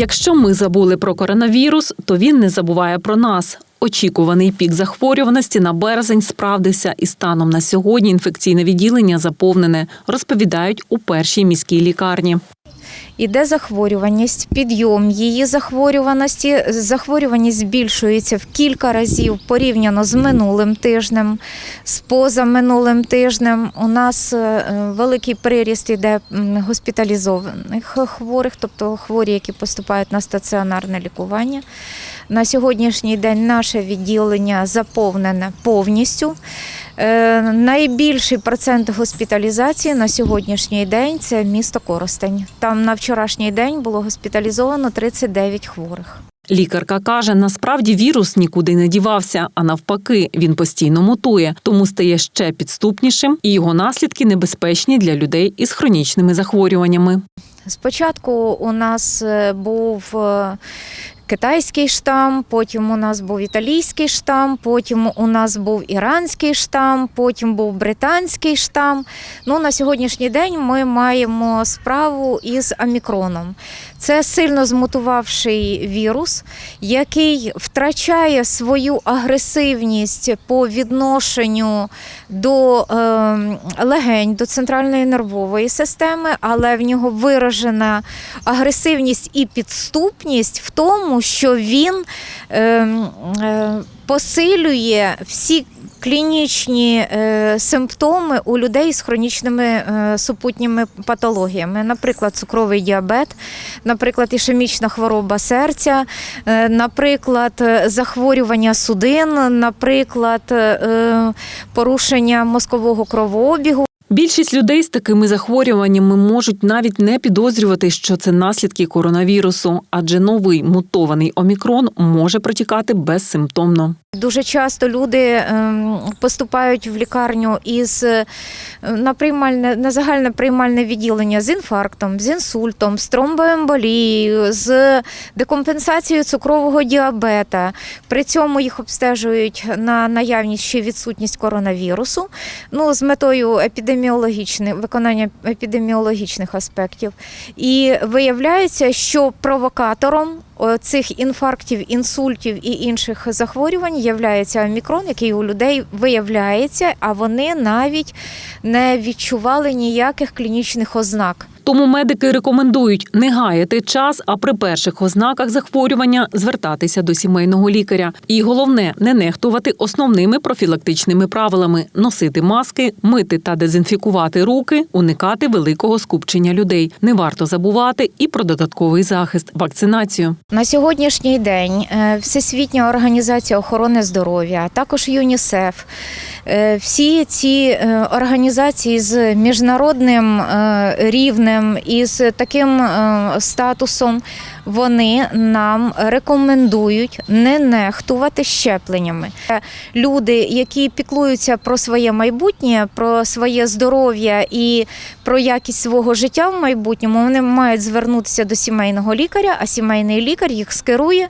Якщо ми забули про коронавірус, то він не забуває про нас. Очікуваний пік захворюваності на березень справдився, і станом на сьогодні інфекційне відділення заповнене, розповідають у першій міській лікарні. Іде захворюваність, підйом її захворюваності. Захворюваність збільшується в кілька разів порівняно з минулим тижнем, з позаминулим тижнем. У нас е, великий приріст іде госпіталізованих хворих, тобто хворі, які поступають на стаціонарне лікування. На сьогоднішній день наше відділення заповнене повністю. Е, Найбільший процент госпіталізації на сьогоднішній день це місто Коростень. Там на вчорашній день було госпіталізовано 39 хворих. Лікарка каже, насправді вірус нікуди не дівався, а навпаки, він постійно мутує, тому стає ще підступнішим, і його наслідки небезпечні для людей із хронічними захворюваннями. Спочатку у нас е, був е, китайський штам, потім у нас був італійський штам, потім у нас був іранський штам, потім був британський штам. Ну, на сьогоднішній день ми маємо справу із омікроном. Це сильно змутувавший вірус, який втрачає свою агресивність по відношенню до е, легень, до центральної нервової системи, але в нього виражена агресивність і підступність в тому, що він е, е, посилює всі клінічні е, симптоми у людей з хронічними е, супутніми патологіями, наприклад, цукровий діабет, наприклад, ішемічна хвороба серця, е, наприклад, е, захворювання судин, наприклад, е, порушення мозкового кровообігу. Більшість людей з такими захворюваннями можуть навіть не підозрювати, що це наслідки коронавірусу, адже новий мутований омікрон може протікати безсимптомно. Дуже часто люди ем, поступають в лікарню із е, на приймальне на загальне приймальне відділення з інфарктом, з інсультом, з тромбоемболією, з декомпенсацією цукрового діабета. При цьому їх обстежують на наявність чи відсутність коронавірусу. Ну з метою епідеміологічних виконання епідеміологічних аспектів. І виявляється, що провокатором цих інфарктів, інсультів і інших захворювань являється омікрон, який у людей виявляється, а вони навіть не відчували ніяких клінічних ознак. Тому медики рекомендують не гаяти час, а при перших ознаках захворювання звертатися до сімейного лікаря. І головне не нехтувати основними профілактичними правилами: носити маски, мити та дезінфікувати руки, уникати великого скупчення людей. Не варто забувати і про додатковий захист вакцинацію. На сьогоднішній день е, Всесвітня організація охорони здоров'я, також ЮНІСЕФ, е, всі ці е, організації з міжнародним рівнем і з таким е, статусом, вони нам рекомендують не нехтувати щепленнями. Е, Люди, які піклуються про своє майбутнє, про своє здоров'я і про якість свого життя в майбутньому, вони мають звернутися до сімейного лікаря, а сімейний лікар їх скерує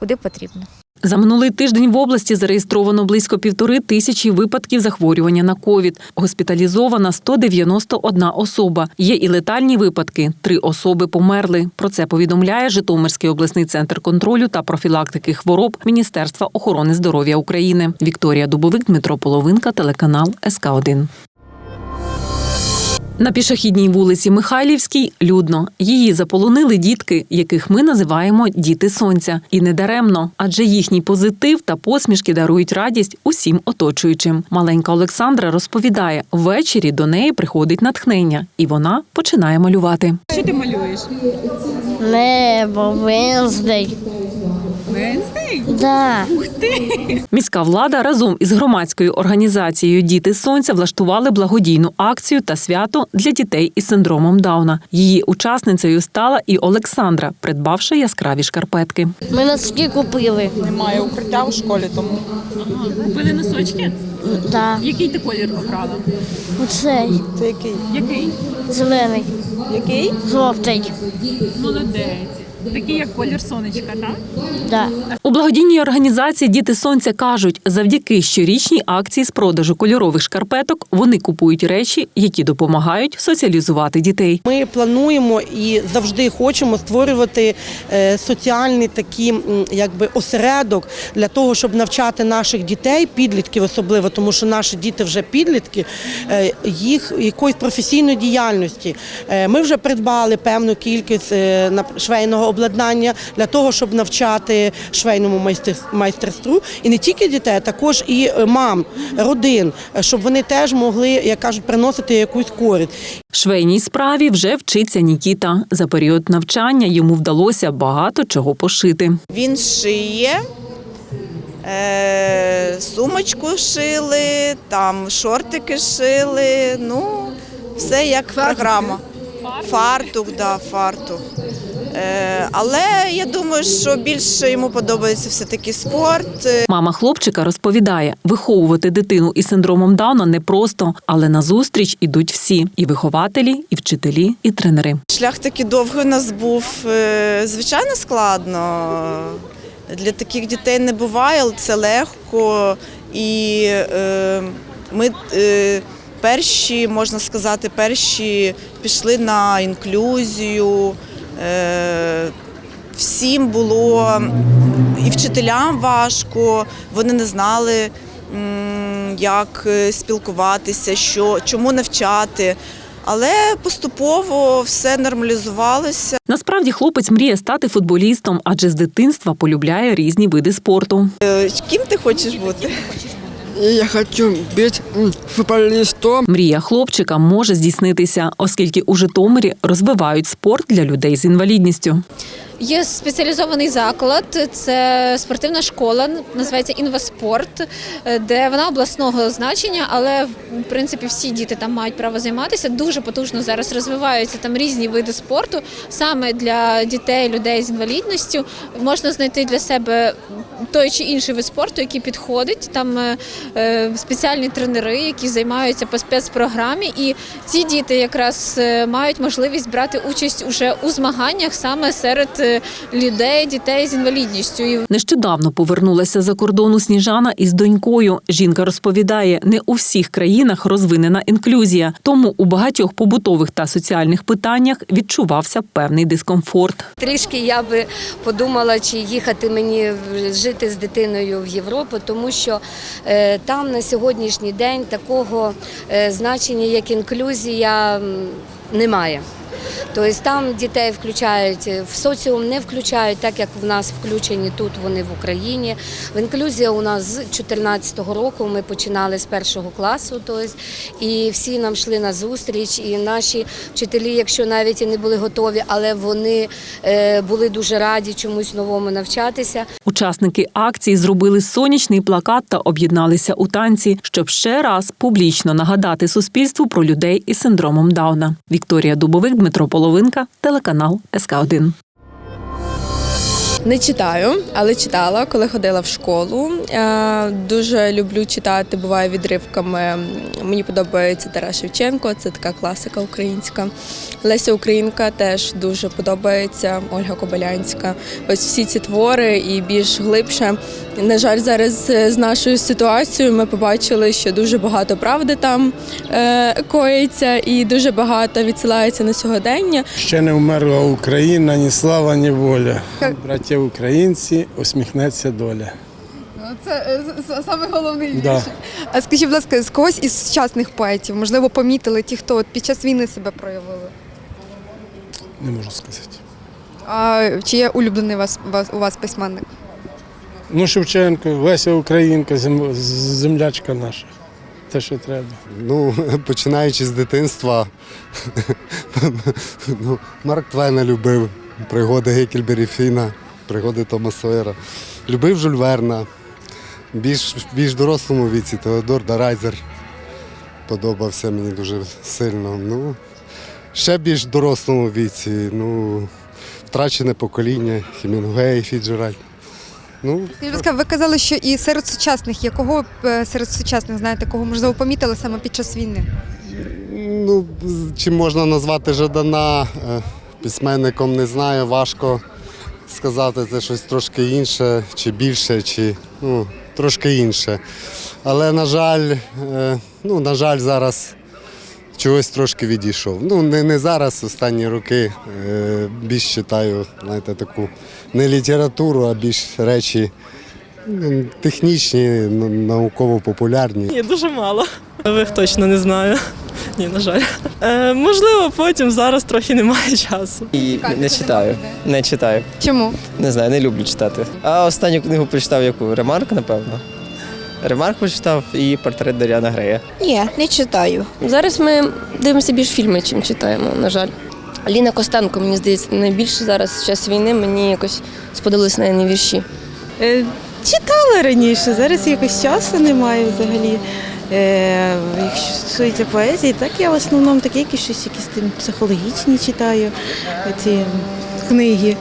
куди потрібно. За минулий тиждень в області зареєстровано близько півтори тисячі випадків захворювання на ковід. Госпіталізована 191 особа. Є і летальні випадки. Три особи померли. Про це повідомляє Житомирський обласний центр контролю та профілактики хвороб Міністерства охорони здоров'я України. Вікторія Дубовик, Дмитро Половинка, телеканал СК 1 на пішохідній вулиці Михайлівській людно. Її заполонили дітки, яких ми називаємо діти сонця. І не даремно, адже їхній позитив та посмішки дарують радість усім оточуючим. Маленька Олександра розповідає, ввечері до неї приходить натхнення, і вона починає малювати. Що ти малюєш? Небо, Венздей. Да. Міська влада разом із громадською організацією Діти сонця влаштували благодійну акцію та свято для дітей із синдромом Дауна. Її учасницею стала і Олександра, придбавши яскраві шкарпетки. Ми носки купили. Немає укриття у школі, тому Купили носочки. Да. Який ти колір обрала? Оцей це який? Який? зелений, Який? жовтий. Молодець. Такі як колір сонечка, так? Да. У благодійній організації Діти Сонця кажуть, завдяки щорічній акції з продажу кольорових шкарпеток вони купують речі, які допомагають соціалізувати дітей. Ми плануємо і завжди хочемо створювати е, соціальний такий якби осередок для того, щоб навчати наших дітей, підлітків особливо, тому що наші діти вже підлітки, е, їх якоїсь професійної діяльності. Е, Ми вже придбали певну кількість швейного обладнання для того, щоб навчати швейному майстерству і не тільки дітей, а також і е, мам, родин, е, щоб вони теж могли, як кажуть, приносити якусь користь. Швейній справі вже вчиться Нікіта. За період навчання йому вдалося багато чого пошити. Він шиє, е, сумочку шили, там шортики шили. Ну, все як програма. Фартух, да, фартух. Е, але я думаю, що більше йому подобається все-таки спорт. Е, Мама хлопчика розповідає, виховувати дитину із синдромом Дауна непросто, але назустріч ідуть всі: і вихователі, і вчителі, і тренери. Шлях такий довгий у нас був. Е, Звичайно, складно. Для таких дітей не буває, але це легко. І е, ми е, перші, можна сказати, перші пішли на інклюзію. Е, всім було і вчителям важко, вони не знали, як е, спілкуватися, що, чому навчати. Але поступово все нормалізувалося. Насправді хлопець мріє стати футболістом, адже з дитинства полюбляє різні види спорту. Е, Ким ти хочеш бути? Я хочу бути футболістом. Мрія хлопчика може здійснитися, оскільки у Житомирі розвивають спорт для людей з інвалідністю. Є спеціалізований заклад, це спортивна школа, називається Інваспорт, де вона обласного значення, але в принципі всі діти там мають право займатися. Дуже потужно зараз розвиваються там різні види спорту. Саме для дітей, людей з інвалідністю можна знайти для себе той чи інший вид спорту, який підходить. Там е, е, спеціальні тренери, які займаються по спецпрограмі, і ці діти якраз е, мають можливість брати участь уже у змаганнях саме серед людей, дітей з інвалідністю. Нещодавно повернулася за кордону Сніжана із донькою. Жінка розповідає, не у всіх країнах розвинена інклюзія, тому у багатьох побутових та соціальних питаннях відчувався певний дискомфорт. Трішки я би подумала, чи їхати мені жити з дитиною в Європу, тому що е, там на сьогоднішній день такого е, значення, як інклюзія, немає. Тобто там дітей включають е, в соціум, не включають, так як в нас включені тут, вони в Україні. В інклюзія у нас з 2014 року ми починали з першого класу, тобто, і всі нам йшли на зустріч, і наші вчителі, якщо навіть і не були готові, але вони е, були дуже раді чомусь новому навчатися. Учасники акції зробили сонячний плакат та об'єдналися у танці, щоб ще раз публічно нагадати суспільству про людей із синдромом Дауна. Вікторія Дубовик, Дмитро Половинка, телеканал СК 1 Не читаю, але читала, коли ходила в школу. Е, Дуже люблю читати, буває відривками. Мені подобається Тарас Шевченко, це така класика українська. Леся Українка теж дуже подобається, Ольга Кобилянська. Ось всі ці твори і більш глибше. На жаль, зараз е, з нашою ситуацією ми побачили, що дуже багато правди там е, коїться і дуже багато відсилається на сьогодення. Ще не вмерла Україна, ні слава, ні воля. Браття українці, усміхнеться доля. Це саме головний Да. А скажіть, будь ласка, з когось із сучасних поетів, можливо, помітили ті, хто от під час війни себе проявили? Не можу сказати. А чи є улюблений вас, вас у вас письменник? Ну, Шевченко, Леся Українка, зем- землячка наша. Те, що треба. Ну, починаючи з дитинства, ну, Марк Твена любив, пригоди Гекельбері Фіна, пригоди Тома Сойера. Любив Жюль Верна. Більш, більш дорослому віці Теодор Дарайзер подобався мені дуже сильно. Ну, ще більш дорослому віці, ну, втрачене покоління, Хемінгуей, Фіджеральд. Ну, Скажіть, будь ласка, ви казали, що і серед сучасних, якого е, серед сучасних знаєте, кого можливо помітили саме під час війни? Ну, з- чи можна назвати Жадана е, письменником, не знаю, важко. сказати, це щось трошки інше, чи більше, чи ну, трошки інше. Але, на жаль, е, ну, на жаль, зараз чогось трошки відійшов. Ну, не, не зараз, останні роки е, більш читаю, знаєте, таку не літературу, а більш речі технічні, науково-популярні. Ні, дуже мало. Нових точно не знаю. Ні, на жаль. Е, можливо, потім зараз трохи немає часу. І не читаю. Не читаю. Чому? Не знаю, не люблю читати. А останню книгу прочитав яку Ремарк, напевно. Ремарк прочитав і портрет Даріана Грея. Ні, не читаю. Зараз ми дивимося більш фільми, чим читаємо, на жаль. Ліна Костенко, мені здається, найбільше зараз в час війни мені якось сподобалися на неї вірші. Е, читала раніше, зараз якось часу немає взагалі. Е, якщо стосується поезії, так я в основному такі якісь щось якісь там психологічні читаю ці книги.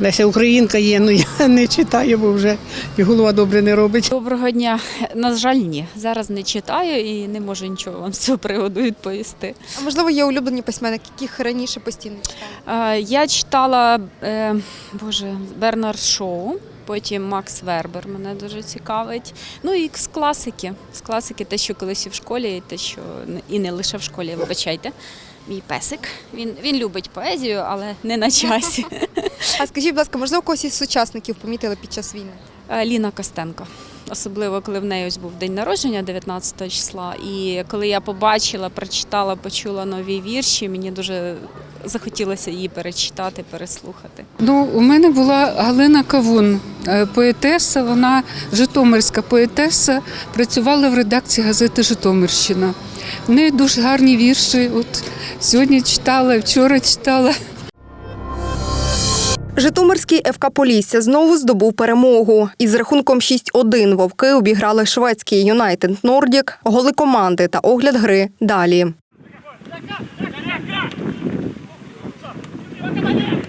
Леся Українка є, ну я не читаю, бо вже і голова добре не робить. Доброго дня. На жаль, ні. Зараз не читаю і не можу нічого вам з цього приводу відповісти. А можливо, є улюблені письменники, яких раніше постійно читали? Я читала е, Боже, Бернард Шоу, потім Макс Вербер мене дуже цікавить. Ну і з класики. З класики, те, що колись і в школі, і те, що і не лише в школі, вибачайте. Мій песик. Він, він любить поезію, але не на часі. А скажіть, будь ласка, можливо, когось із сучасників помітили під час війни? Е, Ліна Костенко. Особливо, коли в неї ось був день народження 19 числа. І коли я побачила, прочитала, почула нові вірші, мені дуже захотілося її перечитати, переслухати. Ну, у мене була Галина Кавун, е, поетеса. Вона житомирська поетеса, працювала в редакції газети Житомирщина. В неї дуже гарні вірші. От сьогодні читала, вчора читала. Житомирський ФК Полісся знову здобув перемогу. Із рахунком 6-1 вовки обіграли шведський Юнайтед Нордік, голи команди та огляд гри далі. Давай,